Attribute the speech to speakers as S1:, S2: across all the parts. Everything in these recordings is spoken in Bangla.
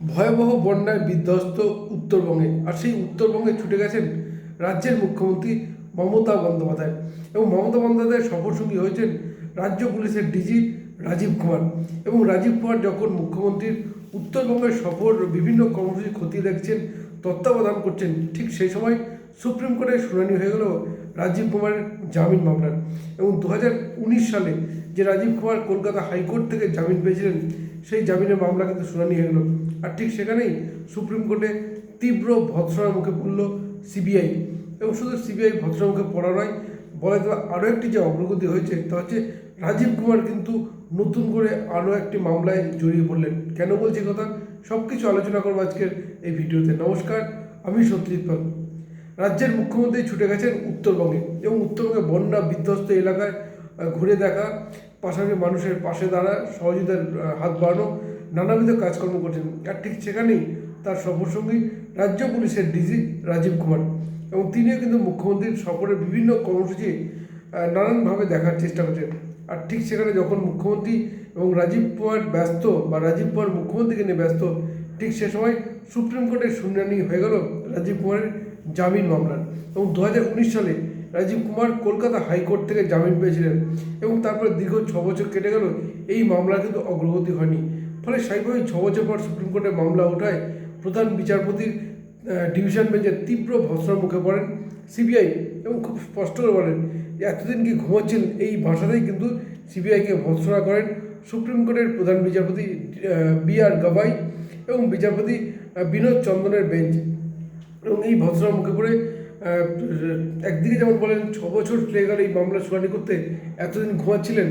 S1: ভয়াবহ বন্যায় বিধ্বস্ত উত্তরবঙ্গে আর সেই উত্তরবঙ্গে ছুটে গেছেন রাজ্যের মুখ্যমন্ত্রী মমতা বন্দ্যোপাধ্যায় এবং মমতা বন্দ্যোপাধ্যায়ের সফরসঙ্গী হয়েছেন রাজ্য পুলিশের ডিজি রাজীব কুমার এবং রাজীব কুমার যখন মুখ্যমন্ত্রীর উত্তরবঙ্গের সফর বিভিন্ন কর্মসূচি খতিয়ে দেখছেন, তত্ত্বাবধান করছেন, ঠিক সেই সময় সুপ্রিম কোর্টের শুনানি হয়ে গেল রাজীব কুমারের জামিন মামলার এবং দু হাজার উনিশ সালে যে রাজীব কুমার কলকাতা হাইকোর্ট থেকে জামিন পেয়েছিলেন, সেই জামিনের মামলা কিন্তু শুনানি হয়ে গেল। আর ঠিক সেখানেই সুপ্রিম কোর্টে তীব্র ভৎসনার মুখে পড়ল সিবিআই। এবং শুধু সিবিআই ভৎসনার মুখে পড়া নয় বলা যেতে আরও একটি যে অগ্রগতি হয়েছে, তা হচ্ছে রাজীব কুমার কিন্তু নতুন করে আরও একটি মামলায় জড়িয়ে পড়লেন। কেন বলছি কথা? সব কিছু আলোচনা করব আজকের এই ভিডিওতে। নমস্কার, আমি সত্যজিৎ পাল। রাজ্যের মুখ্যমন্ত্রী ছুটে গেছেন উত্তরবঙ্গে এবং উত্তরবঙ্গে বন্যা বিধ্বস্ত এলাকায় ঘুরে দেখা, পাশাপাশি মানুষের পাশে দাঁড়া সহযোগিতার হাত বাড়ানো নানাবিধ কাজকর্ম করছেন। আর ঠিক সেখানেই তার সফরসঙ্গী রাজ্য পুলিশের ডিজি রাজীব কুমার এবং তিনিও কিন্তু মুখ্যমন্ত্রীর সফরের বিভিন্ন কর্মসূচি নানানভাবে দেখার চেষ্টা করছেন। আর ঠিক সেখানে যখন মুখ্যমন্ত্রী এবং রাজীব কুমার ব্যস্ত বা রাজীব কুমার মুখ্যমন্ত্রীকে নিয়ে ব্যস্ত, ঠিক সে সময় সুপ্রিম কোর্টের শুনানি হয়ে গেল রাজীব কুমারের জামিন মামলার। এবং দু হাজার উনিশ সালে রাজীব কুমার কলকাতা হাইকোর্ট থেকে জামিন পেয়েছিলেন এবং তারপরে দীর্ঘ ছ বছর কেটে গেল। এই মামলার কিন্তু অগ্রগতি হয়নি। ফলে স্বাভাবিকভাবেই ছ বছর পর সুপ্রিম কোর্টে মামলা ওঠায় প্রধান বিচারপতির ডিভিশন বেঞ্চের তীব্র ভৎসনার মুখে পড়েন সিবিআই এবং খুব স্পষ্ট করে বলেন যে এতদিন কি ঘুমাচ্ছেন? এই ভাষাতেই কিন্তু সিবিআইকে ভৎসনা করেন সুপ্রিম কোর্টের প্রধান বিচারপতি বি আর গাবাই এবং বিচারপতি বিনোদ চন্দনের বেঞ্চ। এবং এই ভৎসনার মুখে পড়ে একদিকে যেমন বলেন ছ বছর লেগে গেল এই মামলা শুনানি করতে, এতদিন ঘুমাচ্ছিলেন?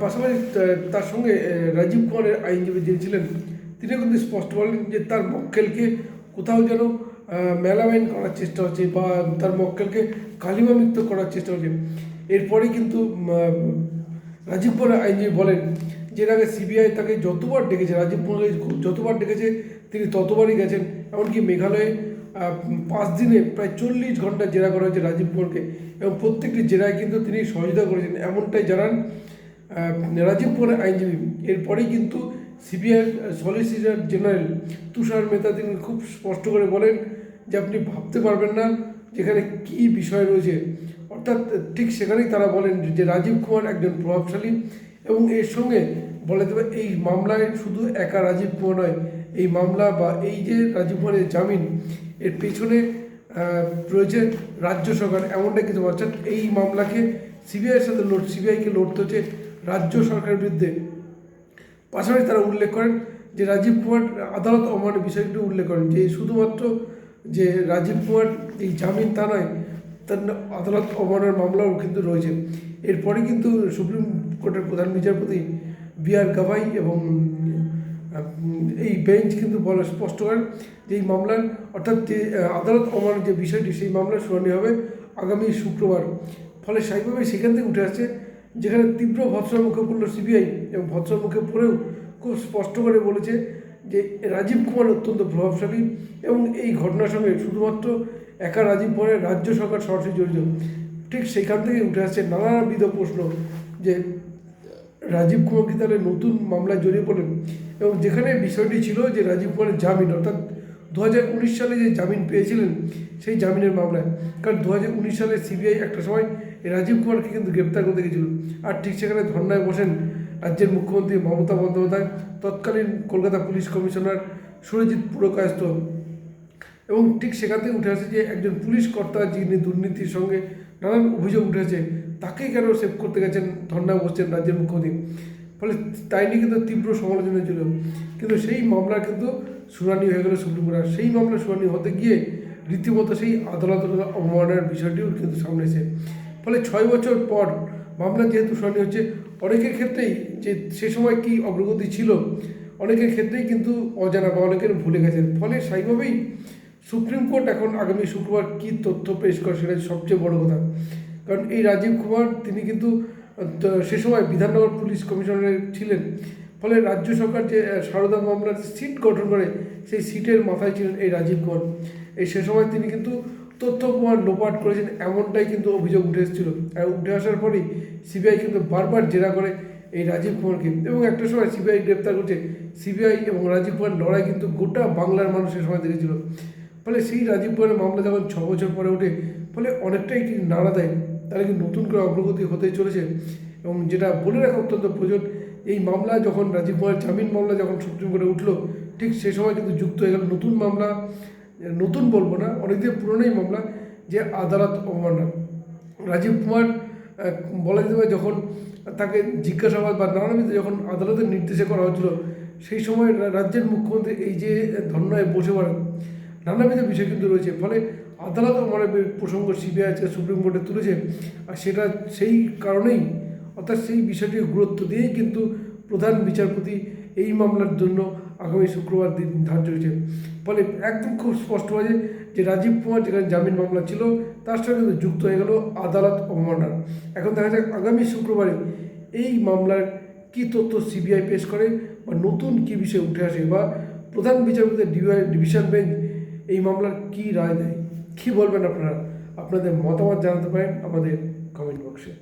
S1: পাশাপাশি তার সঙ্গে রাজীব কুমারের আইনজীবী যিনি ছিলেন, তিনি কিন্তু স্পষ্ট বলেন যে তার মক্কেলকে কোথাও যেন মেলামাইন করার চেষ্টা হচ্ছে বা তার মক্কেলকে কালিমামিক্ত করার চেষ্টা হচ্ছে। এরপরে কিন্তু রাজীব কুমার আইনজীবী বলেন যে আগে সিবিআই তাকে যতবার ডেকেছে, রাজীব কুমারকে যতবার ডেকেছে, তিনি ততবারই গেছেন। এমনকি মেঘালয়ে পাঁচ দিনে প্রায় চল্লিশ ঘণ্টা জেরা করা হয়েছে রাজীব কুমারকে। এবং প্রত্যেকটি জেরায় কিন্তু তিনি সহযোগিতা করেছেন। এমনটাই জানান রাজীব কুমারের আইনজীবী। এরপরেই কিন্তু CBI solicitor general Tushar Mehta তিনি খুব স্পষ্ট করে বলেন যে আপনি ভাবতে পারবেন না যেখানে কী বিষয় রয়েছে। অর্থাৎ ঠিক সেখানেই তারা বলেন যে রাজীব কুমার একজন প্রভাবশালী এবং এর সঙ্গে বলে দেবে এই মামলায় শুধু একা রাজীব কুমার নয়, এই মামলা বা এই যে রাজীব কুমারের জামিন, এর পেছনে রয়েছে রাজ্য সরকার। এমনটা কিছু অর্থাৎ এই মামলাকে সিবিআইয়ের সাথে লড়, সিবিআইকে লড়তে হচ্ছে রাজ্য সরকারের বিরুদ্ধে। পাশাপাশি তারা উল্লেখ করেন যে রাজীব কুমার আদালত অমানের বিষয়টি উল্লেখ করেন যে শুধুমাত্র যে রাজীব কুমার এই জামিন তা নয়, তার আদালত অমানের মামলাও কিন্তু রয়েছে। এরপরে কিন্তু সুপ্রিম কোর্টের প্রধান বিচারপতি বি আর গাভাই এবং এই বেঞ্চ কিন্তু বলা স্পষ্ট করেন যে এই মামলার, অর্থাৎ যে, আদালত অমানের যে বিষয়টি, সেই মামলার শুনানি হবে আগামী শুক্রবার। ফলে স্বাভাবিকভাবে সেখান থেকে উঠে আসছে যেখানে তীব্র ভৎসনার মুখে পড়ল সিবিআই এবং ভৎসনার মুখে পড়েও খুব স্পষ্ট করে বলেছে যে রাজীব কুমার অত্যন্ত প্রভাবশালী এবং এই ঘটনার সঙ্গে শুধুমাত্র একা রাজীব কুমারের রাজ্য সরকার সরাসরি জড়িত। ঠিক সেখান থেকে উঠে আসছে নানাবিধ প্রশ্ন যে রাজীব কুমার কি তাহলে নতুন মামলায় জড়িয়ে পড়েন এবং যেখানে বিষয়টি ছিল যে রাজীব কুমারের জামিন, অর্থাৎ দু হাজার উনিশ সালে যে জামিন পেয়েছিলেন সেই জামিনের মামলায়। কারণ দু হাজার উনিশ সালে সিবিআই একটা সময় রাজীব কুমারকে কিন্তু গ্রেপ্তার করতে গেছিল। আর ঠিক সেখানে ধর্নায় বসেন রাজ্যের মুখ্যমন্ত্রী মমতা বন্দ্যোপাধ্যায়, তৎকালীন কলকাতা পুলিশ কমিশনার সুরজিৎ পুরকায়স্থ। এবং ঠিক সেখান থেকে উঠে আসে যে একজন পুলিশ কর্তা যিনি দুর্নীতির সঙ্গে নানান অভিযোগ উঠেছে তাকে কেন সেভ করতে গেছেন, ধর্নায় বসছেন রাজ্যের মুখ্যমন্ত্রী। ফলে তাই নিয়ে কিন্তু তীব্র সমালোচনা ছিল। কিন্তু সেই মামলা কিন্তু শুনানি হয়ে গেল সুপ্রিম কোর্টে। সেই মামলা শুনানি হতে গিয়ে রীতিমতো সেই আদালত অবমাননার বিষয়টিও কিন্তু সামনে এসে, ফলে ছয় বছর পর মামলা যেহেতু শুনানি হচ্ছে, অনেকের ক্ষেত্রেই যে সে সময় কি অগ্রগতি ছিল, অনেকের ক্ষেত্রেই কিন্তু অজানা বা অনেকের ভুলে গেছেন। ফলে স্বাভাবিকভাবেই সুপ্রিম কোর্ট এখন আগামী শুক্রবার কী তথ্য পেশ করে সেটা সবচেয়ে বড় কথা। কারণ এই রাজীব কুমার, তিনি কিন্তু সে সময় বিধাননগর পুলিশ কমিশনারে ছিলেন। ফলে রাজ্য সরকার যে সারদা মামলার সিট গঠন করে সেই সিটের মাথায় ছিলেন এই রাজীব কুমার এই সে সময় তিনি কিন্তু তথ্য প্রমাণ লোপাট করেছেন, এমনটাই কিন্তু অভিযোগ উঠে এসেছিল। আর উঠে আসার পরেই সিবিআই কিন্তু বারবার জেরা করে এই রাজীব কুমারকে। এবং একটা সময় সিবিআই গ্রেপ্তার করছে। সিবিআই এবং রাজীব কুমার লড়াই কিন্তু গোটা বাংলার মানুষের সময় দেখেছিল। ফলে সেই রাজীব কুমারের মামলা যখন ছ বছর পরে ওঠে, ফলে অনেকটাই কিন্তু নাড়া দেয় তাহলে কিন্তু নতুন করে অগ্রগতি হতেই চলেছে। এবং যেটা বলে রাখা অত্যন্ত প্রয়োজন, এই মামলা যখন রাজীব কুমারের জামিন মামলা যখন সুপ্রিম কোর্টে উঠল ঠিক সে সময় কিন্তু যুক্ত হয়ে গেল। নতুন মামলা, নতুন বলব না অনেকদিন পুরনোই মামলা যে আদালত অবমাননা। রাজীব কুমার বলা যেতে পারে যখন তাকে জিজ্ঞাসাবাদ বা নানাবিধ যখন আদালতের নির্দেশে করা হচ্ছিল সেই সময় রাজ্যের মুখ্যমন্ত্রী এই যে ধর্নায় বসে পড়েন নানাবিধ বিষয় কিন্তু রয়েছে। ফলে আদালত আমার প্রসঙ্গ সিবিআই আজকে সুপ্রিম কোর্টে তুলেছে, আর সেটা সেই কারণেই, অর্থাৎ সেই বিষয়টিকে গুরুত্ব দিয়েই কিন্তু প্রধান বিচারপতি এই মামলার জন্য আগামী শুক্রবার দিন ধার্য হয়েছে ফলে একদম খুব স্পষ্টভাবে যে রাজীব কুমার যেখানে জামিন মামলা ছিল, তার সঙ্গে কিন্তু যুক্ত হয়ে গেল আদালত অবমাননা এখন দেখা যাক আগামী শুক্রবারে এই মামলার কী তথ্য সিবিআই পেশ করে বা নতুন কী বিষয় উঠে আসে বা প্রধান বিচারপতি ডিভিশন বেঞ্চ এই মামলার কী রায় দেয়, কী বলবেন আপনারা? আপনাদের মতামত জানাতে পারেন আমাদের কমেন্ট বক্সে